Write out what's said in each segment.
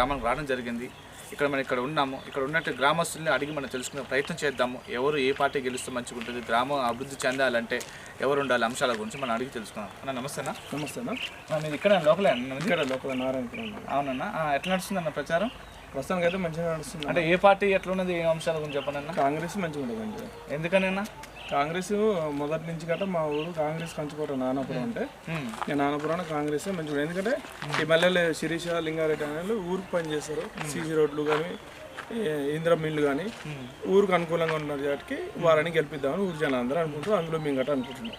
గ్రామానికి రావడం జరిగింది. ఇక్కడ మనం ఇక్కడ ఉన్నాము. ఇక్కడ ఉన్నట్టు గ్రామస్తుల్ని అడిగి మనం తెలుసుకునే ప్రయత్నం చేద్దాము. ఎవరు ఏ పార్టీ గెలిస్తే మంచిగా ఉంటుంది గ్రామం అభివృద్ధి చెందాలంటే ఎవరు ఉండాలి అంశాల గురించి మనం అడిగి తెలుసుకుందాం అన్న నమస్తేనా నమస్తేనా మీది? ఇక్కడ లోకలే? ఇక్కడ లోపల నారాయణపురం ఉంది. అవునన్నా ఎట్లా నడుస్తుంది అన్న ప్రచారం? ప్రస్తుతానికి అయితే మంచిగా నడుస్తుంది అంటే ఏ పార్టీ ఎట్లా ఉన్నది ఏ అంశాల గురించి చెప్పండి కాంగ్రెస్ మంచిగా ఉంటుంది ఎందుకనన్నా కాంగ్రెస్ మొదటి నుంచి గట్రా మా ఊరు కాంగ్రెస్ కంచుకోవటం నానపురం అంటే. నేను నానపురం కాంగ్రెస్ మంచిగా. ఎందుకంటే ఈ మల్లెలు శిరీష లింగారెడ్డి అనే ఊరికి పని చేస్తారు. సీసీ రోడ్లు కానీ ఇంద్ర మిల్లు కానీ ఊరికి అనుకూలంగా ఉన్నారు కాబట్టి వాళ్ళని గెలిపిద్దామని ఊరు జనం అందరూ అనుకుంటారు అందులో మేము గట్రా అనుకుంటున్నాం.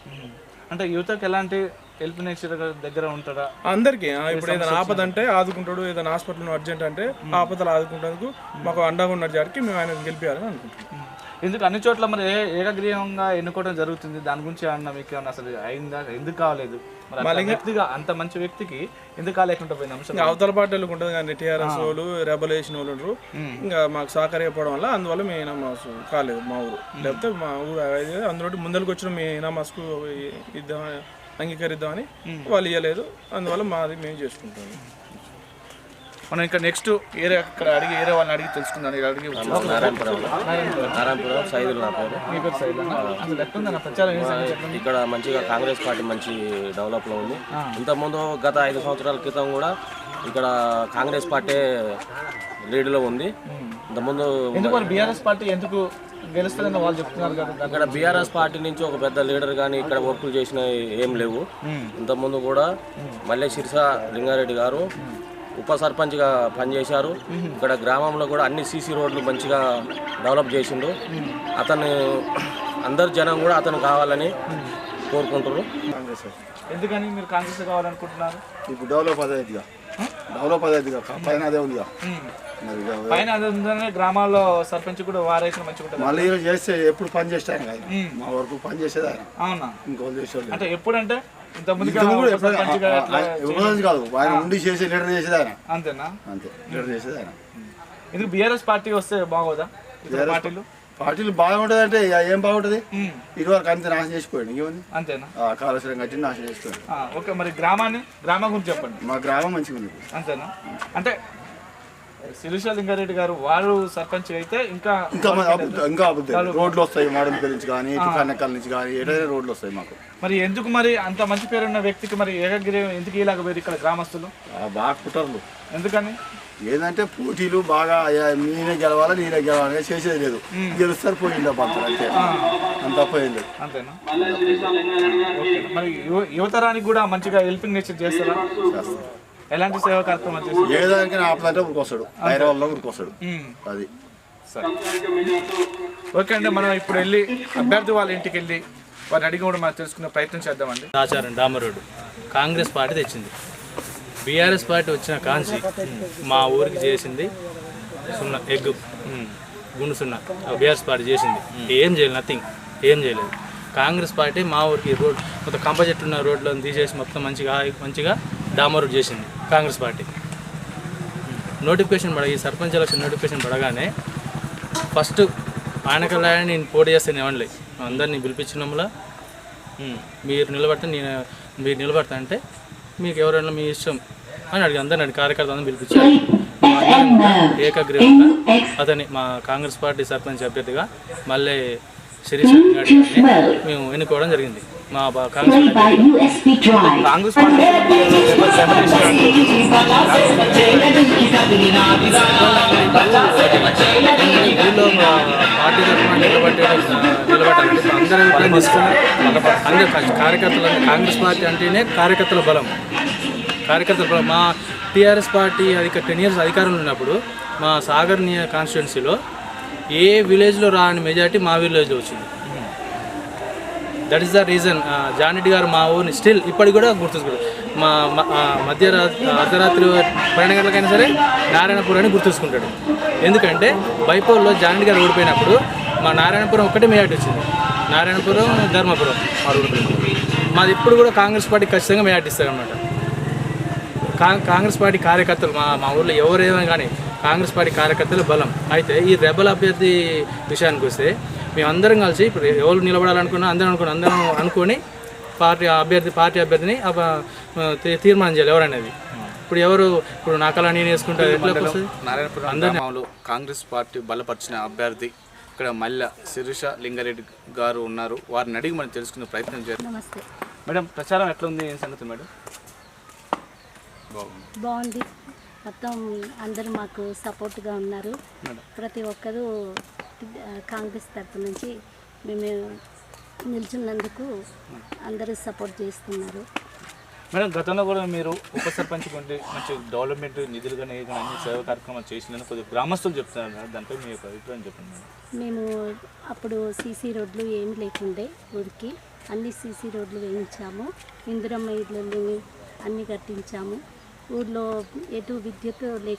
అంటే యువతకు ఎలాంటి హెల్ప్ నేచర్ దగ్గర ఉంటాడా? అందరికీ. ఇప్పుడు ఏదైనా ఆపద అంటే ఆదుకుంటాడు ఏదైనా హాస్పిటల్ అర్జెంట్ అంటే ఆపదలు ఆదుకుంటేందుకు మాకు అండగా ఉన్న జారికి మేము ఆయన గెలిపించాలని అనుకుంటున్నాం. ఎందుకు అన్ని చోట్ల మరి ఏకగ్రీవంగా ఎన్నుకోవడం జరుగుతుంది? దాని గురించి అన్న మీకు ఏమన్నా అసలు అయిందా? ఎందుకు కావలేదు మరి వ్యక్తిగా అంత మంచి వ్యక్తికి ఎందుకు కాలేకుండా పోయిన అంశం? అవతల పార్టీలకు ఉంటుంది కానీ టీఆర్ఎస్ వాళ్ళు రెబల్ వేసిన వాళ్ళు ఇంకా మాకు సహకరించకపోవడం వల్ల అందువల్ల మీ ఇనామాస్ కాలేదు మా ఊరు. లేకపోతే మా ఊరు అందులో ముందరికి వచ్చిన మీ ఇనామాస్కు ఇద్దాం అంగీకరిద్దామని వాళ్ళు ఇవ్వలేదు అందువల్ల మాది మేము చేసుకుంటాం. మనం ఇంకా నెక్స్ట్ ఏరియా ఇక్కడ అడిగి ఏరియా వాళ్ళని అడిగి తెలుసుకుందాం. ఇక్కడ అడిగి నారాయణపురం. సైదులు నా పేరు. మీ పేరు సైడ్ అన్న? అసలు ఎట్లుందన్న ప్రచారం? ఏం సంగతి చెప్పండి? ఇక్కడ మంచిగా కాంగ్రెస్ పార్టీ మంచి డెవలప్లో ఉంది. ఇంతకుముందు గత ఐదు సంవత్సరాల క్రితం కూడా ఇక్కడ కాంగ్రెస్ పార్టీ లీడ్లో ఉంది. ఇంతకుముందు ఎందుకు మరి బీఆర్ఎస్ పార్టీ ఎందుకు గెలుస్తుందని వాళ్ళు చెప్తున్నారు కదా? ఇక్కడ బీఆర్ఎస్ పార్టీ నుంచి ఒక పెద్ద లీడర్ కానీ ఇక్కడ వర్కులు చేసిన ఏం లేవు. ఇంతకుముందు కూడా మల్లె శిర్స లింగారెడ్డి గారు ఉప సర్పంచ్గా పనిచేశారు. ఇక్కడ గ్రామంలో కూడా అన్ని సీసీ రోడ్లు మంచిగా డెవలప్ చేసిండు. అతను అందరు జనం కూడా అతను కావాలని కోరుకుంటారు కాంగ్రెస్ ఎందుకని మీరు కాంగ్రెస్ కావాలనుకుంటున్నారు? ఇప్పుడు డెవలప్ అదే ఇదిగా. డెవలప్ అదే ఇదిగా. పైన అదే ఉందిగా. పైన అది ఉందనే గ్రామాల్లో సర్పంచ్ కూడా వారైతే మంచిగా ఉంటుంది? మళ్ళీ ఈరోజు చేస్తే ఎప్పుడు పని చేస్తే ఆయన. కాదు. మా వరకు పని చేసేది ఆయన అవునా? ఇంకోళ్ళు చేసేవాళ్ళు అంటే ఎప్పుడంటే? కాదు. ఆయన ఉండి చేసి లీడర్ చేసేది ఆయన అంతేనా? అంతే. లీడర్ చేసేది ఆయన ఇది బీఆర్ఎస్ పార్టీ వస్తే బాగోదా? పార్టీలు? పార్టీలు బాగుంటుంది అంటే ఏం బాగుంటుంది. ఇదివరకు అంతే నాశనం చేసిపోయాడు ఇంకేముంది? అంతేనా? కాళేశ్వరం కట్టి నాశనం చేసిపోయాడు ఆ, ఓకే మరి గ్రామాన్ని గ్రామం గురించి చెప్పండి. మా గ్రామం మంచిగా ఉంది. అంతేనా అంటే శిరీష లింగారెడ్డి గారు వారు సర్పంచ్ అయితే ఇంకా ఇంకా ఇంకా రోడ్లు వస్తాయి మాడమిపల్లి నుంచి కానీ ఇటు కన్నెక్కల నుంచి కానీ ఏదైనా రోడ్లు వస్తాయి మాకు. మరి ఎందుకు మరి అంత మంచి పేరున్న వ్యక్తికి మరి ఏకగిరి ఎందుకు ఇలాగ ఇక్కడ గ్రామస్తులు? బాగా కుట్రలు. ఎందుకని? ఏంటంటే పోటీలు బాగా నేనే గెలవాలి నేనే గెలవాలి చేసేది లేదు. గెలుస్తారు పోయిందా పంత అంతే. అంత లేదు అంతేనా. మరి యువ- యువతరానికి కూడా మంచిగా హెల్పింగ్ నేచర్ చేస్తారా. ఎలాంటి సేవా కార్యక్రమాలు చేస్తారు? ఏదానికైనా ఆపదంటే. అది. సరే. ఓకే అండి మనం ఇప్పుడు వెళ్ళి అభ్యర్థి వాళ్ళ ఇంటికి వెళ్ళి వారిని అడిగి కూడా మనం తెలుసుకునే ప్రయత్నం చేద్దామండి. ఆచారం డామరోడు కాంగ్రెస్ పార్టీ తెచ్చింది. బీఆర్ఎస్ పార్టీ వచ్చిన కాంచి మా ఊరికి చేసింది సున్నా ఎగ్ గుండు సున్నా. బీఆర్ఎస్ పార్టీ చేసింది. ఏం చేయలేదు నథింగ్ ఏం చేయలేదు. కాంగ్రెస్ పార్టీ మా ఊరికి రోడ్ మొత్తం కంప చెట్లు ఉన్న రోడ్లను తీసేసి మొత్తం మంచిగా మంచిగా డామరూట్ చేసింది కాంగ్రెస్ పార్టీ. నోటిఫికేషన్ పడ ఈ సర్పంచ్ ఎలక్షన్ నోటిఫికేషన్ పడగానే ఫస్ట్ ఆయనకల్లా నేను పోటీ చేస్తాను ఇవ్వండి అందరినీ పిలిపించినములా మీరు నిలబడితే నేను మీరు నిలబడతా అంటే మీకు ఎవరైనా మీ ఇష్టం అని అడిగి అందరిని అడిగి కార్యకర్త అందరిని పిలిపించారు. ఏకగ్రీవంగా అతని మా కాంగ్రెస్ పార్టీ సర్పంచ్ అభ్యర్థిగా మళ్ళీ శిరీష్ గారిని మేము ఎన్నుకోవడం జరిగింది. మా బా- కాంగ్రెస్ పార్టీ. తరఫున నిలబడే నిలబడాలంటే అందరూ తీసుకొని అందరు కార్యకర్తలు కాంగ్రెస్ పార్టీ అంటేనే కార్యకర్తల బలం. కార్యకర్తల బలం. మా టీఆర్ఎస్ పార్టీ అధిక టెన్ ఇయర్స్ అధికారంలో ఉన్నప్పుడు మా సాగర్ నియ కాన్స్టిట్యున్సీలో ఏ విలేజ్లో రాని మెజార్టీ మా విలేజ్లో వచ్చింది. That is the reason. Jana Reddy గారు మా ఊరిని స్టిల్ ఇప్పటికి కూడా గుర్తుంచుకుంటారు. మా మధ్య అర్ధరాత్రి పన్నెండు గంటలకైనా సరే నారాయణపురాన్ని గుర్తుంచుకుంటాడు. ఎందుకంటే బైపోల్లో జానెడ్డి గారు ఓడిపోయినప్పుడు మా నారాయణపురం ఒక్కటే మేయాటి వచ్చింది. నారాయణపురం ధర్మపురం మా ఓడిపోయింది మాది ఇప్పుడు కూడా కాంగ్రెస్ పార్టీ ఖచ్చితంగా మేయాటిస్తారు ఇస్తారనమాట కాంగ్రెస్ పార్టీ కార్యకర్తలు మా మా ఊళ్ళో ఎవరేమైనా కానీ కాంగ్రెస్ పార్టీ కార్యకర్తలు బలం. అయితే ఈ రెబల్ అభ్యర్థి విషయానికి వస్తే మేమందరం కలిసి ఇప్పుడు ఎవరు నిలబడాలనుకున్నా అందరం అనుకున్నా అందరం అనుకొని పార్టీ అభ్యర్థి పార్టీ అభ్యర్థిని తీర్మానం చేయాలి ఎవరనేది. ఇప్పుడు ఎవరు ఇప్పుడు నాకలా నేను వేసుకుంటారు ఎట్లా వస్తుంది? కాంగ్రెస్ పార్టీ బలపరిచిన అభ్యర్థి ఇక్కడ మల్ల శిరీష లింగారెడ్డి గారు ఉన్నారు. వారిని అడిగి మనం తెలుసుకునే ప్రయత్నం చేద్దాం. నమస్తే. మేడం ప్రచారం ఎట్లా ఉంది? ఏం సంగతి మేడం? బాగుంది. మొత్తం అందరూ మాకు సపోర్ట్గా ఉన్నారు. ప్రతి ఒక్కరూ కాంగ్రెస్ తరపు నుంచి మేము నిల్చున్నందుకు అందరూ సపోర్ట్ చేస్తున్నారు. మేడం గతంలో కూడా మీరు ఉప సర్పంచ్ కొంటే మంచి డెవలప్మెంట్ నిధులు కానీ అన్ని సేవా కార్యక్రమాలు చేసిందని కొద్దిగా గ్రామస్తులు చెప్తున్నారు కదా దానిపై మీ యొక్క అభిప్రాయం చెప్పండి మేడం. మేము అప్పుడు సీసీ రోడ్లు ఏమి లేకుండే ఊరికి అన్ని సీసీ రోడ్లు వేయించాము. ఇందిరమ్మ ఇళ్ళు అన్ని కట్టించాము. ఊర్లో ఎటు విద్యుత్ లే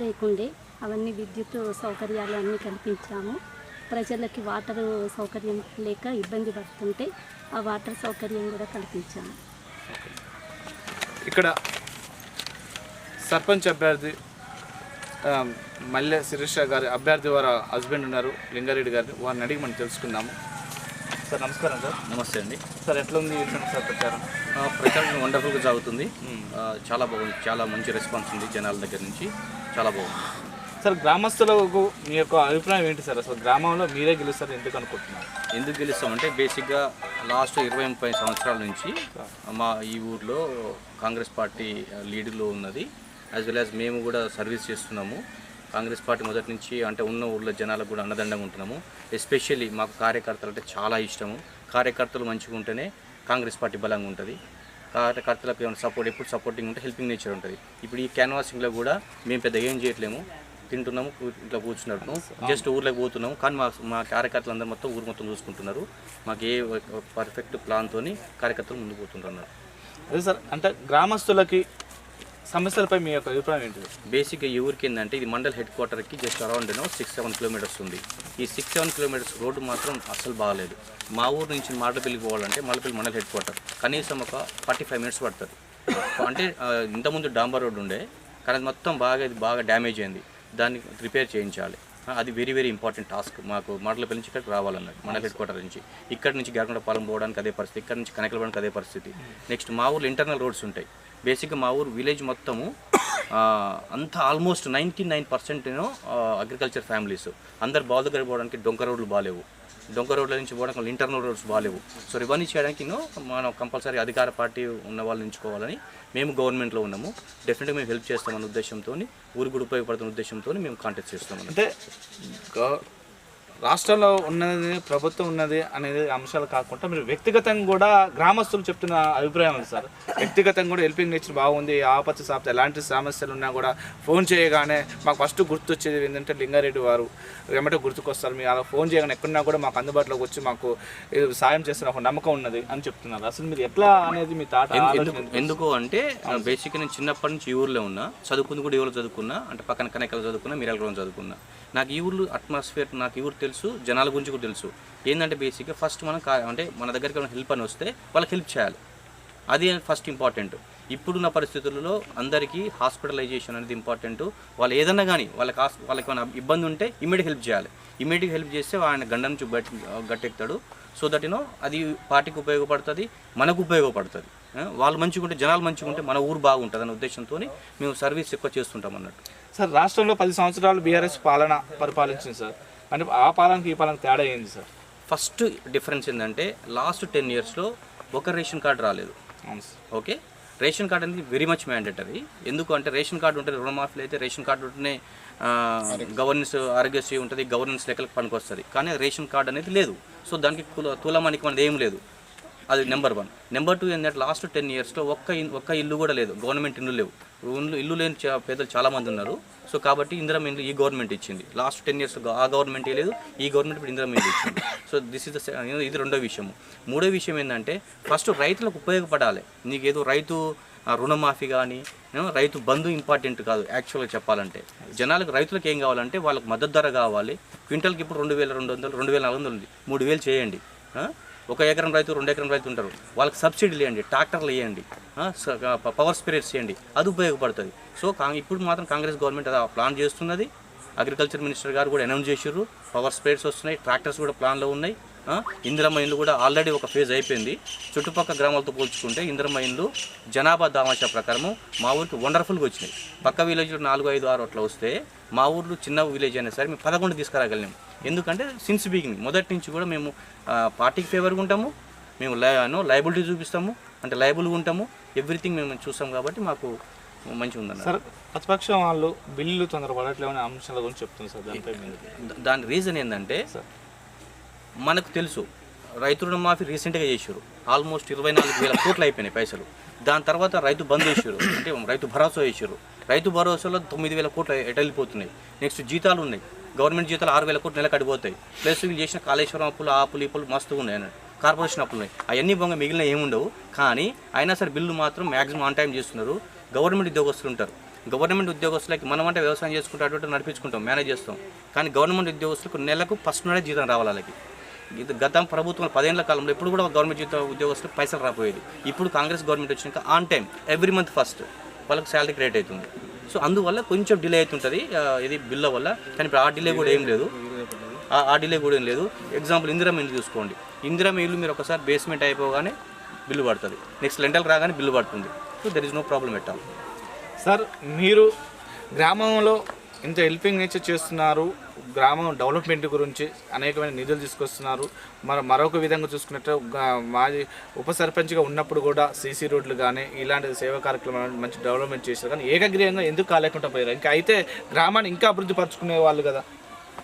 లేకుండే అవన్నీ విద్యుత్ సౌకర్యాలు అన్నీ కల్పించాము. ప్రజలకి వాటర్ సౌకర్యం లేక ఇబ్బంది పడుతుంటే ఆ వాటర్ సౌకర్యం కూడా కల్పించాము. ఇక్కడ సర్పంచ్ అభ్యర్థి మల్లె శిరీష గారి అభ్యర్థి వారి హస్బెండ్ ఉన్నారు లింగారెడ్డి గారిని. వారిని అడిగి మనం తెలుసుకుందాము. సార్ నమస్కారం సార్. నమస్తే అండి. సార్ ఎట్లా ఉంది సార్ ప్రచారం? ప్రచారం వండర్ఫుల్గా సాగుతుంది. ఆ, చాలా బాగుంది. చాలా మంచి రెస్పాన్స్ ఉంది జనాల దగ్గర నుంచి. చాలా బాగుంది. సార్ గ్రామస్తులకు మీ యొక్క అభిప్రాయం ఏంటి సార్? అసలు గ్రామంలో మీరే గెలుస్తారు ఎందుకు అనుకుంటున్నారు? ఎందుకు గెలుస్తామంటే బేసిక్గా లాస్ట్ ఇరవై ముప్పై సంవత్సరాల నుంచి మా ఈ ఊర్లో కాంగ్రెస్ పార్టీ లీడ్లో ఉన్నది. యాజ్ వెల్ యాజ్ మేము కూడా సర్వీస్ చేస్తున్నాము. కాంగ్రెస్ పార్టీ మొదటి నుంచి అంటే ఉన్న ఊర్లో జనాలకు కూడా అన్నదండంగా ఉంటున్నాము. ఎస్పెషల్లీ మాకు కార్యకర్తలు అంటే చాలా ఇష్టము. కార్యకర్తలు మంచిగా ఉంటేనే కాంగ్రెస్ పార్టీ బలంగా ఉంటుంది. కార్యకర్తలకు ఏమైనా సపోర్ట్ ఎప్పుడు సపోర్టింగ్ ఉంటే హెల్పింగ్ నేచర్ ఉంటుంది. ఇప్పుడు ఈ క్యాన్వాసింగ్లో కూడా మేము పెద్ద ఏం చేయట్లేము. తింటున్నాము ఇట్లా కూర్చున్నట్టు. జస్ట్ ఊర్లోకి పోతున్నాము. కానీ మా మా కార్యకర్తలు అందరూ మొత్తం ఊరు మొత్తం చూసుకుంటున్నారు. మాకు ఏ పర్ఫెక్ట్ ప్లాన్తో కార్యకర్తలు ముందుకు పోతుంటున్నారు అదే సార్ అంటే గ్రామస్తులకి సమస్యలపై మీ యొక్క అభిప్రాయం ఏంటి? బేసిక్గా ఈ ఊరికి ఏంటంటే ఇది మండల్ హెడ్ క్వార్టర్కి జస్ట్ అరౌండ్ ఏమో సిక్స్ సెవెన్ కిలోమీటర్స్ ఉంది. ఈ సిక్స్ సెవెన్ కిలోమీటర్స్ రోడ్డు మాత్రం అసలు బాగాలేదు. మా ఊరు నుంచి మాటపల్లికి పోవాలంటే మాటపల్లి మండల్ హెడ్ క్వార్టర్. కనీసం ఒక ఫార్టీ ఫైవ్ మినిట్స్ పడుతుంది. అంటే ఇంతకుముందు డాంబర్ రోడ్ ఉండే కానీ మొత్తం బాగా ఇది బాగా డ్యామేజ్ అయింది. దాన్ని రిపేర్ చేయించాలి. అది వెరీ వెరీ ఇంపార్టెంట్ టాస్క్. మాకు మాటలపల్లి నుంచి ఇక్కడికి రావాలన్నట్టు మండల హెడ్ క్వార్టర్ నుంచి. ఇక్కడ నుంచి పాలెం పోవడానికి అదే పరిస్థితి ఇక్కడ నుంచి కనకలపడానికి అదే పరిస్థితి. నెక్స్ట్ మా ఊర్లో ఇంటర్నల్ రోడ్స్ ఉంటాయి. బేసిక్గా మా ఊరు విలేజ్ మొత్తము అంతా almost ninety nine percent agriculture families. అందరు బాల్ దగ్గర పోవడానికి డొంక రోడ్లు బాగాలేవు డొంక రోడ్ల నుంచి పోవడానికి ఇంటర్నల్ రోడ్స్ బాగాలేవు సో ఇవన్నీ చేయడానికి మనం కంపల్సరీ అధికార పార్టీ ఉన్న వాళ్ళు ఎంచుకోవాలని మేము గవర్నమెంట్లో ఉన్నాము. డెఫినెట్గా మేము హెల్ప్ చేస్తామన్న ఉద్దేశంతో ఊరికి కూడా ఉపయోగపడుతున్న ఉద్దేశంతో మేము కాంటాక్ట్ చేస్తాము అంటే రాష్ట్రంలో ఉన్నది ప్రభుత్వం ఉన్నది అనేది అంశాలు కాకుండా మీరు వ్యక్తిగతంగా కూడా గ్రామస్తులు చెప్తున్న అభిప్రాయం ఉంది సార్. వ్యక్తిగతంగా కూడా హెల్పింగ్ నేచర్ బాగుంది ఆపత్తి సాపత్తి ఎలాంటి సమస్యలు ఉన్నా కూడా ఫోన్ చేయగానే మాకు ఫస్ట్ గుర్తొచ్చేది ఏంటంటే లింగారెడ్డి వారు. వెంబటే గుర్తుకొస్తారు మీరు అలా ఫోన్ చేయగానే ఎక్కడున్నా కూడా మాకు అందుబాటులోకి వచ్చి మాకు సాయం చేస్తున్న ఒక నమ్మకం ఉన్నది అని చెప్తున్నారు. అసలు మీరు ఎట్లా అనేది మీ తాట ఎందుకు అంటే బేసిక్గా నేను చిన్నప్పటి నుంచి ఈ ఊర్లో ఉన్నా చదువుకుంది కూడా ఈ ఊర్లో చదువుకున్నా అంటే పక్కన కనకలు చదువుకున్నా మీరగలం చదువుకున్నా. నాకు ఈ ఊర్లో అట్మాస్ఫియర్ నాకు ఈ ఊరు తెలుసు జనాల గురించి కూడా తెలుసు. ఏంటంటే బేసిక్గా ఫస్ట్ మనం కా- అంటే మన దగ్గరికి ఏమైనా హెల్ప్ అని వస్తే వాళ్ళకి హెల్ప్ చేయాలి. అది ఫస్ట్ ఇంపార్టెంట్ ఇప్పుడున్న పరిస్థితులలో అందరికీ హాస్పిటలైజేషన్ అనేది ఇంపార్టెంట్ వాళ్ళు ఏదన్నా కానీ వాళ్ళకి హాస్- వాళ్ళకి ఏమైనా ఇబ్బంది ఉంటే ఇమీడియట్ హెల్ప్ చేయాలి. ఇమీడియట్ హెల్ప్ చేస్తే ఆయన గండ నుంచి బయట గట్టెక్కుతాడు. సో దట్ యూనో అది పార్టీకి ఉపయోగపడుతుంది మనకు ఉపయోగపడుతుంది. వాళ్ళు మంచిగా ఉంటే జనాలు మంచిగా ఉంటే మన ఊరు బాగుంటుంది అనే ఉద్దేశంతో మేము సర్వీస్ ఎక్కువ చేస్తుంటాం అన్నట్టు. సార్ రాష్ట్రంలో పది సంవత్సరాలు బీఆర్ఎస్ పాలన పరిపాలించింది సార్. అంటే ఆ పాలనకి ఈ పాలనకి తేడా ఏంది సార్? ఫస్ట్ డిఫరెన్స్ ఏంటంటే లాస్ట్ టెన్ ఇయర్స్లో ఒక రేషన్ కార్డు రాలేదు. ఓకే? రేషన్ కార్డు అనేది వెరీ మచ్ మ్యాండేటరీ. ఎందుకు అంటే రేషన్ కార్డు ఉంటే రుణమాఫీలు అయితే రేషన్ కార్డు ఉంటేనే గవర్నెన్స్ ఆరోగ్యశ్రీ ఉంటుంది గవర్నెన్స్ లెక్కలకు పనికొస్తుంది. కానీ రేషన్ కార్డు అనేది లేదు. సో దానికి కుల- తులమానికి మనది ఏం లేదు. అది నెంబర్ వన్. నెంబర్ టూ ఏంటంటే లాస్ట్ టెన్ ఇయర్స్లో ఒక్క ఒక్క ఇల్లు కూడా లేదు. గవర్నమెంట్ ఇల్లు లేవు. ఇల్లు ఇల్లు లేని పేదలు చాలామంది ఉన్నారు. సో కాబట్టి ఇందిరం ఇల్లు ఈ గవర్నమెంట్ ఇచ్చింది. లాస్ట్ టెన్ ఇయర్స్ ఆ గవర్నమెంట్ లేదు ఈ గవర్నమెంట్ ఇప్పుడు ఇందిరం ఇల్లు ఇచ్చింది. సో దిస్ ఇస్ ద ఇది రెండో విషయం మూడో విషయం ఏంటంటే ఫస్ట్ రైతులకు ఉపయోగపడాలి. నీకు ఏదో రైతు రుణమాఫీ కానీ రైతు బంధు ఇంపార్టెంట్ కాదు యాక్చువల్గా చెప్పాలంటే. జనాలకు రైతులకు ఏం కావాలంటే వాళ్ళకి మద్దతు ధర కావాలి. క్వింటల్కి ఇప్పుడు రెండు వేల రెండు వందలు రెండు వేల నాలుగు వందలు ఉంది. మూడు వేలు చేయండి. ఒక ఎకరం రైతు రెండు ఎకరం రైతు ఉంటారు. వాళ్ళకి సబ్సిడీలు ఇవ్వండి ట్రాక్టర్లు ఇవ్వండి పవర్ స్పిరిట్స్ ఇవ్వండి అది ఉపయోగపడుతుంది. సో కా ఇప్పుడు మాత్రం కాంగ్రెస్ గవర్నమెంట్ అది ప్లాన్ చేస్తున్నది. అగ్రికల్చర్ మినిస్టర్ గారు కూడా అనౌన్స్ చేసారు పవర్ స్ప్రేడ్స్ వస్తున్నాయి ట్రాక్టర్స్ కూడా ప్లాన్లో ఉన్నాయి. ఇందిరమ్మ ఇండ్లు కూడా ఆల్రెడీ ఒక ఫేజ్ అయిపోయింది. చుట్టుపక్కల గ్రామాలతో పోల్చుకుంటే ఇందిరమ్మ ఇండ్లు జనాభా దామాషా ప్రకారము మా ఊరికి వండర్ఫుల్గా వచ్చినాయి. పక్క విలేజ్లో నాలుగు ఐదు ఆరు అట్లా వస్తే మా ఊర్లో చిన్న విలేజ్ అయినా సరే మేము పదకొండు తీసుకురాగలిగాం. ఎందుకంటే సిన్స్ బిగినింగ్ మొదటి నుంచి కూడా మేము పార్టీకి ఫేవర్గా ఉంటాము. మేము లైబిలిటీ చూపిస్తాము. అంటే లైబుల్గా ఉంటాము. ఎవ్రీథింగ్ మేము చూస్తాం కాబట్టి మాకు మంచిగా ఉందన్న సార్ ప్రతిపక్షం వాళ్ళు బిల్లులు తొందరపడట్లేవు అనే అంశాల గురించి చెప్తుంది సార్. దానిపై దాని రీజన్ ఏంటంటే మనకు తెలుసు రైతు రుణమాఫీ రీసెంట్గా చేశారు. ఆల్మోస్ట్ ఇరవై నాలుగు వేల కోట్లు అయిపోయినాయి పైసలు. దాని తర్వాత రైతు బంద్ చేశారు అంటే రైతు భరోసా చేశారు రైతు భరోసాలో తొమ్మిది వేల కోట్లు ఎటు వెళ్ళిపోతున్నాయి నెక్స్ట్ జీతాలు ఉన్నాయి. గవర్నమెంట్ జీతాలు ఆరు వేల కోట్లు నెల కడిపోతాయి ప్లస్ వీళ్ళు చేసిన కాళేశ్వరం అప్పులు ఆ అప్పులు ఈ మస్తు ఉన్నాయి అన్నట్టు కార్పొరేషన్ అప్పులు ఉన్నాయి. అవన్నీ బొంగ మిగిలిన ఏముండవు. కానీ అయినా సరే బిల్లు మాత్రం మ్యాక్సిమం ఆన్ టైం చేస్తున్నారు. గవర్నమెంట్ ఉద్యోగస్తులు ఉంటారు. గవర్నమెంట్ ఉద్యోగస్తులకి మనం అంటే వ్యవసాయం చేసుకుంటూ అటువంటి నడిపించుకుంటాం మేనేజ్ చేస్తాం. కానీ గవర్నమెంట్ ఉద్యోగస్తులకు నెలకు ఫస్ట్ నాడే జీతం రావాలి వాళ్ళకి. ఇది గత ప్రభుత్వం పదేళ్ళ కాలంలో ఇప్పుడు కూడా గవర్నమెంట్ జీత ఉద్యోగస్తులకు పైసలు రాపోయేది ఇప్పుడు కాంగ్రెస్ గవర్నమెంట్ వచ్చినాక on time every month first వాళ్ళకి శాలరీ క్రియేట్ అవుతుంది. సో అందువల్ల కొంచెం డిలే అవుతుంటుంది. ఇది బిల్ల వల్ల. కానీ ఇప్పుడు ఆ డిలే కూడా ఏం లేదు. ఆ- డిలే కూడా ఏం లేదు. ఎగ్జాంపుల్ ఇందిరమ్మ ఇల్లు చూసుకోండి. ఇందిరమ్మ ఇల్లు మీరు ఒకసారి బేస్మెంట్ అయిపోగానే బిల్లు పడుతుంది. నెక్స్ట్ లెంటల్ రాగానే బిల్లు పడుతుంది. So there is no problem at all sir మీరు గ్రామంలో ఇంత హెల్పింగ్ నేచర్ చేస్తున్నారు. గ్రామం డెవలప్మెంట్ గురించి అనేకమైన నిధులు తీసుకొస్తున్నారు. మరి మరొక విధంగా చూసుకున్నట్టు మాజీ ఉప సర్పంచ్గా ఉన్నప్పుడు కూడా సీసీ రోడ్లు కానీ ఇలాంటి సేవా కార్యక్రమాలు మంచి డెవలప్మెంట్ చేశారు. కానీ ఏకగ్రీయంగా ఎందుకు కాలేకుండా పోయారు? ఇంకా అయితే గ్రామాన్ని ఇంకా అభివృద్ధి పరచుకునే వాళ్ళు కదా.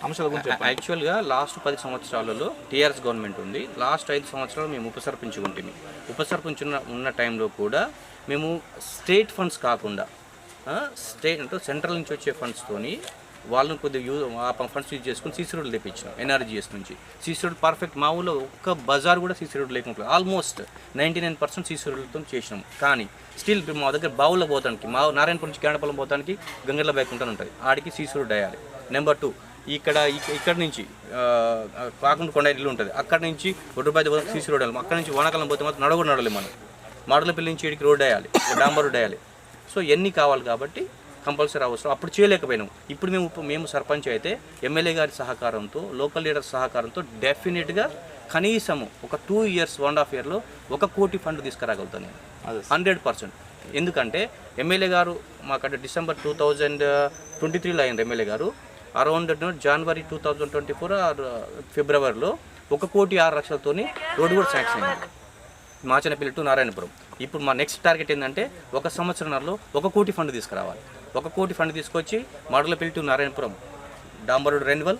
అంశాల గురించి యాక్చువల్గా లాస్ట్ పది సంవత్సరాలలో టీఆర్ఎస్ గవర్నమెంట్ ఉంది. లాస్ట్ ఐదు సంవత్సరాలు మేము ఉప సర్పంచ్ ఉంటుంది ఉప సర్పంచ్ ఉన్న ఉన్న టైంలో కూడా మేము స్టేట్ ఫండ్స్ కాకుండా స్టేట్ అంటే సెంట్రల్ నుంచి వచ్చే ఫండ్స్తోని వాళ్ళని కొద్దిగా యూజ్ ఆ ఫండ్స్ యూజ్ చేసుకుని సీసీ రోడ్లు తెప్పించాం ఎన్ఆర్జీఎస్ నుంచి. సీసీ రోడ్ పర్ఫెక్ట్ మా ఊళ్ళో ఒక్క బజార్ కూడా సీసీ రోడ్ లేకుండా almost ninety nine percent CC రోడ్లతో చేసినాం. కానీ స్టిల్ మా దగ్గర బావుల పోతానికి మా నారాయణపురం నుంచి కేండపల్లం పోతానికి గంగర్ల బ్యాక్ ఉంటాను ఉంటుంది. ఆడికి సీసీ రోడ్ వేయాలి. నెంబర్ టూ ఇక్కడ ఇక్కడ నుంచి కాకుండా కొండ ఇల్లు ఉంటుంది. అక్కడ నుంచి ఒడ్డుపైతే పోతే సీసీ రోడ్ వెళ్ళాలి అక్కడ నుంచి వనకాలం పోతే మాత్రం నడవడు నడవలేము మనం. మాడలపల్లి నుంచి ఇడికి రోడ్ వేయాలి. డాంబర్ రోడ్ వేయాలి. సో ఎన్ని కావాలి కాబట్టి కంపల్సరీ అవసరం. అప్పుడు చేయలేకపోయినాం. ఇప్పుడు మేము మేము సర్పంచ్ అయితే ఎమ్మెల్యే గారి సహకారంతో లోకల్ లీడర్ సహకారంతో డెఫినెట్గా కనీసము ఒక two years one and half ఇయర్లో ఒక కోటి ఫండ్ తీసుకురాగలుగుతాను నేను. హండ్రెడ్ పర్సెంట్ ఎందుకంటే ఎమ్మెల్యే గారు మాకంటే డిసెంబర్ టూ థౌజండ్ ట్వంటీ త్రీలో అయింది ఎమ్మెల్యే గారు. Around January two thousand twenty four ఫిబ్రవరిలో ఒక కోటి ఆరు లక్షలతోని రోడ్డు కూడా శాంక్షన్ అయింది. మాచనపల్లి టు నారాయణపురం. ఇప్పుడు మా నెక్స్ట్ టార్గెట్ ఏంటంటే ఒక సంవత్సరంలో ఒక కోటి ఫండ్ తీసుకురావాలి. ఒక కోటి ఫండ్ తీసుకొచ్చి మాడలపల్లి టు నారాయణపురం డాంబరుడు రెన్వల్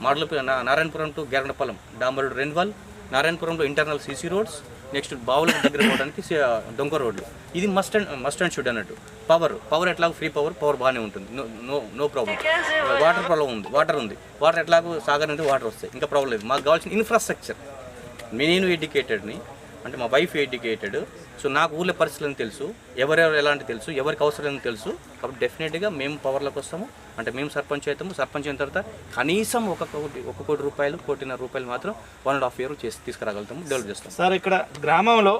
మాడలపల్లి నారాయణపురం టు గెరడపల్లం డాంబరుడు రెన్వల్ నారాయణపురంలో ఇంటర్నల్ సీసీ రోడ్స్ నెక్స్ట్ బావుల దగ్గర పోవడానికి సి- డొంక రోడ్లు. ఇది must and must and should అన్నట్టు. పవర్ పవర్ ఎట్లాగో ఫ్రీ పవర్ పవర్ బాగానే ఉంటుంది. No no no problem. Water problem ఉంది వాటర్ ఉంది. వాటర్ ఎట్లాగో సాగర్ నుండి వాటర్ వస్తాయి. ఇంకా ప్రాబ్లం లేదు. మాకు కావాల్సిన ఇన్ఫ్రాస్ట్రక్చర్ నేను ఎడ్యుకేటెడ్ని అంటే మా వైఫ్ ఎడ్యుకేటెడ్ సో నాకు ఊళ్ళో పరిస్థితులను తెలుసు. ఎవరెవరు ఎలాంటి తెలుసు ఎవరికి అవసరం తెలుసు. కాబట్టి డెఫినెట్గా మేము పవర్లోకి వస్తాము. అంటే మేము సర్పంచ్ అవుతాము. సర్పంచ్ అయిన తర్వాత కనీసం ఒక కోటి ఒక కోటి రూపాయలు కోటిన్నర రూపాయలు మాత్రం వన్ అండ్ హాఫ్ ఇయర్ చేసి తీసుకురాగలుగుతాము. డెవలప్ చేస్తాం సార్ ఇక్కడ గ్రామంలో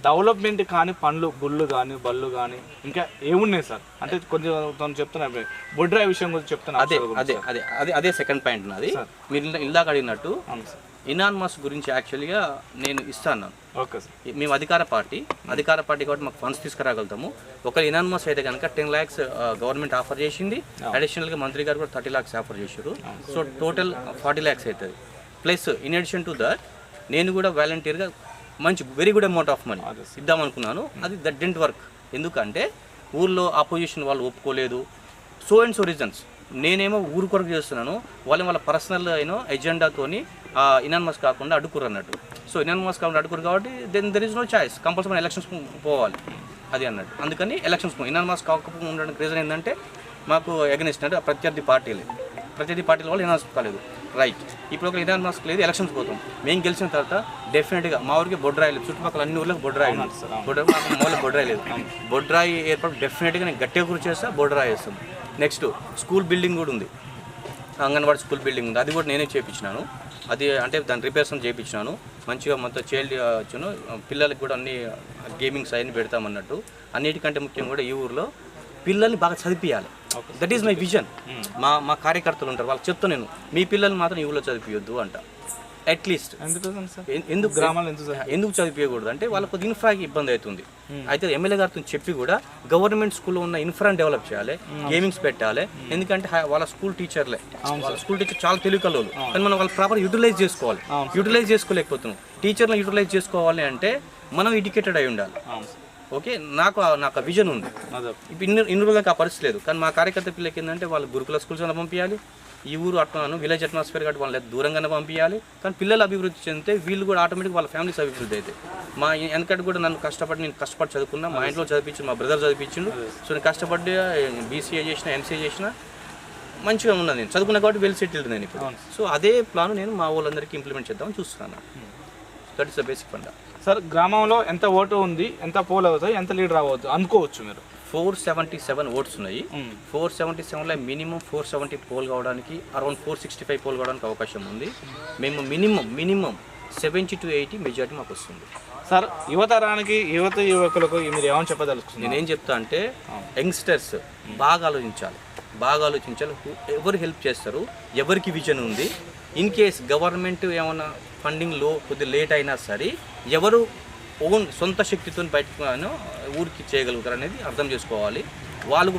డెవలప్మెంట్ కానీ పనులు గుళ్ళు కానీ బళ్ళు కానీ ఇంకా ఏమున్నాయి సార్? అంటే కొంచెం తను చెప్తున్నా బొడ్రాయి విషయం గురించి చెప్తున్నా అదే అదే అదే అదే అదే సెకండ్ పాయింట్ నాది. మీరు ఇందా- ఇందాక అడిగినట్టు అవును సార్. ఇనాన్మస్ గురించి యాక్చువల్గా నేను ఇస్తాను. Okay sir. మేము అధికార పార్టీ అధికార పార్టీ కాబట్టి మాకు ఫండ్స్ తీసుకురాగలుగుతాము. ఒక ఇనాన్మస్ అయితే కనుక టెన్ ల్యాక్స్ గవర్నమెంట్ ఆఫర్ చేసింది. అడిషనల్గా మంత్రి గారు కూడా థర్టీ ల్యాక్స్ ఆఫర్ చేశారు. సో టోటల్ ఫార్టీ ల్యాక్స్ అవుతుంది. Plus in addition to that నేను కూడా వాలంటీర్గా మంచి very good amount of money ఇద్దామనుకున్నాను అది దట్ డెంట్ వర్క్ ఎందుకంటే ఊర్లో అపోజిషన్ వాళ్ళు ఒప్పుకోలేదు. సో అండ్ సో రీజన్స్ నేనేమో ఊరు కొరకు చేస్తున్నాను. వాళ్ళు వాళ్ళ పర్సనల్ అయిన ఎజెండాతోని ఇనాన్మస్ కాకుండా అడ్డుకురు అన్నట్టు. సో ఇనాన్మస్ కాకుండా అడ్డుకురు కాబట్టి then there is no choice compulsory elections పోవాలి. అది అన్నట్టు. అందుకని ఎలక్షన్స్ ఇనాన్మస్ కాకపోతే ఉండడానికి రీజన్ ఏంటంటే మాకు ఎగనిస్ట్ అంటే ప్రత్యర్థి పార్టీలే. ప్రత్యర్థి పార్టీల వాళ్ళు ఇనాన్స్ కాలేదు రైట్ ఇప్పుడు ఒక ఇనాన్స్ లేదు ఎలక్షన్స్ పోతాం. మేము గెలిచిన తర్వాత డెఫినెట్గా మా ఊరికి బొడ్రాయి లేదు చుట్టుపక్కల అన్ని ఊళ్ళకి బొడ్రాయి. బొడ్రాయి మాకు బొడ్రాయి లేదు బొడ్రాయి ఏర్పాటు డెఫినెట్గా నేను గట్టిగా గురి చేస్తా బొడ్రాయి వేస్తాం నెక్స్ట్ స్కూల్ బిల్డింగ్ కూడా ఉంది. అంగన్వాడీ స్కూల్ బిల్డింగ్ ఉంది. అది కూడా నేనే చేయించినాను అది అంటే దాని రిపేర్స్ చేయించినాను మంచిగా మొత్తం చైల్డ్ వచ్చును. పిల్లలకి కూడా అన్ని గేమింగ్స్ అవన్నీ పెడతామన్నట్టు. అన్నిటికంటే ముఖ్యం కూడా ఈ ఊర్లో పిల్లల్ని బాగా చదివియాలి దట్ ఈస్ మై విజన్ మా మా కార్యకర్తలు ఉంటారు. వాళ్ళకి చెప్తా నేను మీ పిల్లల్ని మాత్రం ఈ ఊళ్ళో చదివియొద్దు అంట. అట్లీస్ట్ ఎందుకు గ్రామాలు ఎందుకు చదివించకూడదు అంటే వాళ్ళకు ఇన్ఫ్రాకి ఇబ్బంది అవుతుంది. అయితే ఎమ్మెల్యే గారితో చెప్పి కూడా గవర్నమెంట్ స్కూల్లో ఉన్న ఇన్ఫ్రాని డెవలప్ చేయాలి గేమింగ్స్ పెట్టాలి. ఎందుకంటే హా- వాళ్ళ స్కూల్ టీచర్లే వాళ్ళ స్కూల్ టీచర్ చాలా తెలివి కలవాలి కానీ మనం వాళ్ళు ప్రాపర్ యూటిలైజ్ చేసుకోవాలి. యూటిలైజ్ చేసుకోలేకపోతున్నాం. టీచర్లను యూటిలైజ్ చేసుకోవాలి అంటే మనం ఎడ్యుకేటెడ్ అయి ఉండాలి. ఓకే? నాకు నాకు ఆ విజన్ ఉంది. ఇప్పుడు ఇన్ని ఇన్ని రోజులకు ఆ పరిస్థితి లేదు. కానీ మా కార్యకర్త పిల్లలకి ఏంటంటే వాళ్ళు గురుకుల స్కూల్స్ అయినా పంపించాలి. ఈ ఊరు అట్లా విలేజ్ అట్మాస్ఫియర్ కాబట్టి వాళ్ళని దూరంగానే పంపించాలి. కానీ పిల్లలు అభివృద్ధి చెందితే వీళ్ళు కూడా ఆటోమేటిక్ వాళ్ళ ఫ్యామిలీస్ అభివృద్ధి అయితే. మా వెనకటి కూడా నన్ను కష్టపడి నేను కష్టపడి చదువుకున్నా. మా ఇంట్లో చదివించిండు మా బ్రదర్ చదివించిండు సో నేను కష్టపడి బీసీఏ చేసిన ఎంసీఏ చేసిన మంచిగా ఉన్నది నేను. చదువుకున్నా కాబట్టి వెల్ సెటిల్డ్ నేను ఇప్పుడు. సో అదే ప్లాన్ నేను మా వాళ్ళందరికీ ఇంప్లిమెంట్ చేద్దామని చూస్తున్నాను. That is the basic fund sir గ్రామంలో ఎంత ఓటు ఉంది ఎంత పోల్ అవుతాయి ఎంత లీడర్ అవ్వచ్చు అనుకోవచ్చు మీరు. ఫోర్ సెవెంటీ సెవెన్ ఓట్స్ ఉన్నాయి. ఫోర్ సెవెంటీ సెవెన్లో మినిమం ఫోర్ సెవెంటీ పోల్ కావడానికి around four sixty five poll కావడానికి అవకాశం ఉంది. మేము minimum minimum seventy to eighty majority మాకు వస్తుంది. సార్ యువతరానికి యువత యువకులకు మీరు ఏమని చెప్పదలుచుకున్నారు? నేనేం చెప్తా అంటే యంగ్స్టర్స్ బాగా ఆలోచించాలి. బాగా ఆలోచించాలి. ఎవరు హెల్ప్ చేస్తారు? ఎవరికి విజన్ ఉంది? ఇన్ కేస్ గవర్నమెంట్ ఏమైనా ఫండింగ్లో కొద్ది లేట్ అయినా సరే ఎవరు ఓన్ సొంత శక్తితో బయటకు ఊరికి చేయగలుగుతారు అనేది అర్థం చేసుకోవాలి. వాళ్ళు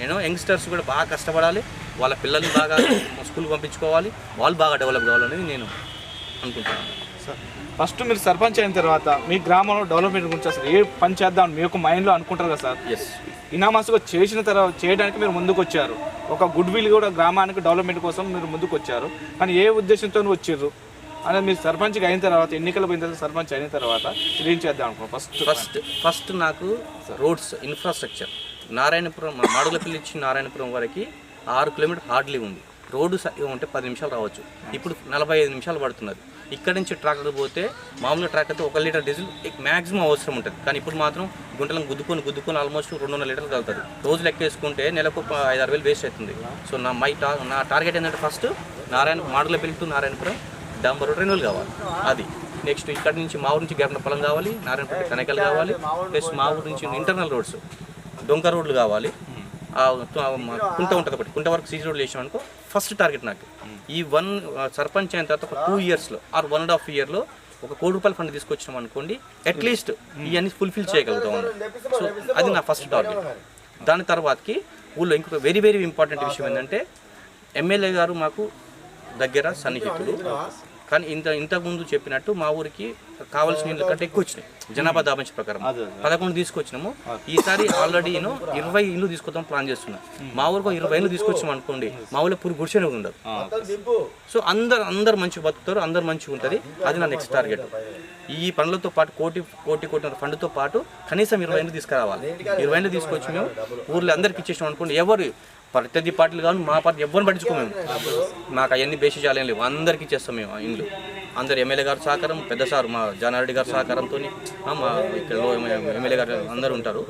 నేను యంగ్స్టర్స్ కూడా బాగా కష్టపడాలి. వాళ్ళ పిల్లల్ని బాగా స్కూల్కి పంపించుకోవాలి. వాళ్ళు బాగా డెవలప్ కావాలనేది నేను అనుకుంటున్నాను. సార్ ఫస్ట్ మీరు సర్పంచ్ అయిన తర్వాత మీ గ్రామంలో డెవలప్మెంట్ గురించి అసలు ఏ పని చేద్దాం మీ యొక్క మైండ్లో అనుకుంటారు కదా సార్? ఎస్ ఇనామాసుగా చేసిన తర్వాత చేయడానికి మీరు ముందుకు వచ్చారు. ఒక గుడ్ విల్ కూడా గ్రామానికి డెవలప్మెంట్ కోసం మీరు ముందుకు వచ్చారు. కానీ ఏ ఉద్దేశంతో వచ్చారు అనేది మీరు సర్పంచ్గా అయిన తర్వాత ఎన్నికలు పోయిన తర్వాత సర్పంచ్ అయిన తర్వాత క్లీన్ చేద్దాం అనుకో ఫస్ట్ ఫస్ట్ ఫస్ట్ నాకు రోడ్స్ ఇన్ఫ్రాస్ట్రక్చర్ నారాయణపురం మా మాడుగులపల్లి నుంచి నారాయణపురం వరకు ఆరు కిలోమీటర్ హార్డ్లీ ఉంది. రోడ్డు స- ఉంటే పది నిమిషాలు రావచ్చు. ఇప్పుడు నలభై ఐదు నిమిషాలు పడుతున్నది. ఇక్కడ నుంచి ట్రాక్టర్ పోతే మామూలు అయితే ఒక లీటర్ డీజిల్ మ్యాక్సిమం అవసరం ఉంటుంది. కానీ ఇప్పుడు మాత్రం గుంటలను గుద్దుకొని గుద్దుకొని ఆల్మోస్ట్ రెండు వందల లీటర్లు కలుగుతుంది రోజు లెక్కేసుకుంటే నెలకు ఒక ఐదు ఆరు వేలు వేస్ట్ అవుతుంది. సో నా మై టా నా టార్గెట్ ఏంటంటే ఫస్ట్ నారాయణ మాడుగులపల్లి టు నారాయణపురం డాంబర్ రోడ్ రెన్యూల్ కావాలి. అది. నెక్స్ట్ ఇక్కడ నుంచి మా ఊరు నుంచి గేపన పొలం కావాలి నారాయణపేట కనకలు కావాలి ప్లస్ మా ఊరు నుంచి ఇంటర్నల్ రోడ్స్ డొంక రోడ్లు కావాలి. మా కుంట ఉంటుంది ఒకటి. కుంట వరకు సీసీ రోడ్లు వేసాం అనుకో ఫస్ట్ టార్గెట్ నాకు. ఈ వన్ సర్పంచ్ అయిన తర్వాత ఒక టూ ఇయర్స్లో ఆర్ వన్ అండ్ హాఫ్ ఇయర్లో ఒక కోటి రూపాయల ఫండ్ తీసుకొచ్చినాం అనుకోండి అట్లీస్ట్ ఇవన్నీ ఫుల్ఫిల్ చేయగలుగుతాం సో అది నా ఫస్ట్ టార్గెట్ దాని తర్వాతకి ఊళ్ళో ఇంకొక వెరీ వెరీ ఇంపార్టెంట్ విషయం ఏంటంటే ఎమ్మెల్యే గారు మాకు దగ్గర సన్నిహితుడు కానీ ఇంత ఇంతకుముందు చెప్పినట్టు మా ఊరికి కావాల్సిన ఇళ్ళ కంటే ఎక్కువ వచ్చినాయి. జనాభా దాబంచి ప్రకారం. పదకొండు తీసుకొచ్చినాము. ఈసారి ఆల్రెడీ నేను ఇరవై ఇల్లు తీసుకొద్దాం ప్లాన్ చేస్తున్నా. మా ఊరికి ఇరవై ఇల్లు తీసుకొచ్చాం అనుకోండి మా ఊళ్ళో పురుగు గుడిసెనే ఉండదు. సో అందరు అందరు మంచిగా బతుకుతారు అందరు మంచిగా ఉంటుంది. అది నా నెక్స్ట్ టార్గెట్ ఈ పనులతో పాటు కోటి కోటి కోటి ఫండ్తో పాటు కనీసం ఇరవై ఏళ్ళు తీసుకురావాలి. ఇరవై ఏళ్ళు తీసుకొచ్చి మేము ఊర్లో అందరికి ఇచ్చేసాం అనుకోండి ఎవరు ప్రత్యర్థి పార్టీలు కాదు మా పార్టీ ఎవరిని పట్టించుకోమేము మాకు అవన్నీ బేసిజాలేం లేవు. అందరికి ఇచ్చేస్తాం మేము ఇండ్లు. అందరు ఎమ్మెల్యే గారు సహకారం పెద్ద సార్ మా జానారెడ్డి గారి సహకారంతో మా ఇక్కడ ఎమ్మెల్యే గారు అందరూ ఉంటారు.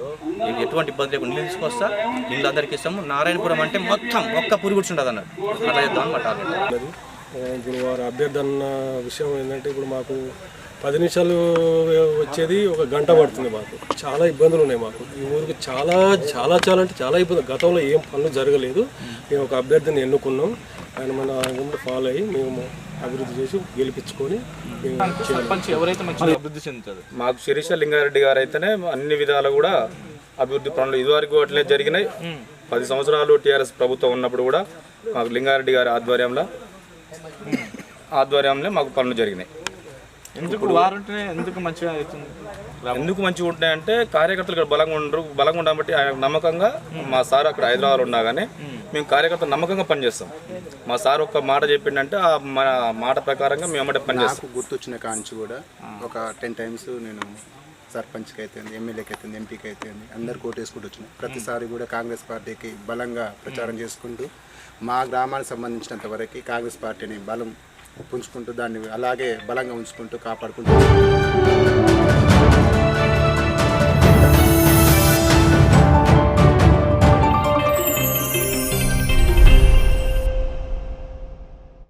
ఎటువంటి ఇబ్బంది లేకుండా ఇల్లు తీసుకొస్తా ఇల్లు అందరికి ఇస్తాము. నారాయణపురం అంటే మొత్తం ఒక్క ఉంటుంది అన్నట్టు అట్లా చేద్దామని మా టార్గెట్. ఉన్నది ఆ, ఇప్పుడు వారు అభ్యర్థన విషయం ఏంటంటే ఇప్పుడు మాకు పది నిమిషాలు వచ్చేది ఒక గంట పడుతుంది మాకు. చాలా ఇబ్బందులు ఉన్నాయి మాకు. ఈ ఊరికి చాలా చాలా చాలా అంటే చాలా ఇబ్బంది గతంలో ఏం పనులు జరగలేదు. మేము ఒక అభ్యర్థిని ఎన్నుకున్నాం. ఆయన మన ముందు ఫాలో అయ్యి మేము అభివృద్ధి చేసి గెలిపించుకొని అభివృద్ధి చెందుతారు? మాకు శిరీష లింగారెడ్డి గారు అయితేనే అన్ని విధాలు కూడా అభివృద్ధి పనులు ఇదివరకు అట్లే జరిగినాయి. పది సంవత్సరాలు టీఆర్ఎస్ ప్రభుత్వం ఉన్నప్పుడు కూడా మాకు లింగారెడ్డి గారి ఆధ్వర్యంలో ఆధ్వర్యంలో మాకు పనులు జరిగినాయి. ఎందుకు వారుంటేనే ఎందుకు మంచిగా అవుతుంది? ఎందుకు మంచిగా ఉంటాయంటే కార్యకర్తలు ఇక్కడ బలంగా ఉండరు బలంగా ఉండడం బట్టి ఆయన నమ్మకంగా మా సార్ అక్కడ హైదరాబాద్ ఉండగానే మేము. కార్యకర్తలు నమ్మకంగా పనిచేస్తాం. మా సార్ ఒక్క మాట చెప్పిండంటే ఆ మన మాట ప్రకారంగా మేము అమ్మటే పనిచేస్తాం నాకు గుర్తొచ్చిన కాంచి కూడా ఒక టెన్ టైమ్స్ నేను సర్పంచ్కి అయితే ఎమ్మెల్యేకి అయితే ఎంపీకి అయితే అందరు కోటేసుకుంటూ వచ్చిన. ప్రతిసారి కూడా కాంగ్రెస్ పార్టీకి బలంగా ప్రచారం చేసుకుంటూ మా గ్రామానికి సంబంధించినంత వరకు కాంగ్రెస్ పార్టీని బలం పుంజుకుంటూ దాన్ని అలాగే బలంగా ఉంచుకుంటూ కాపాడుకుంటూ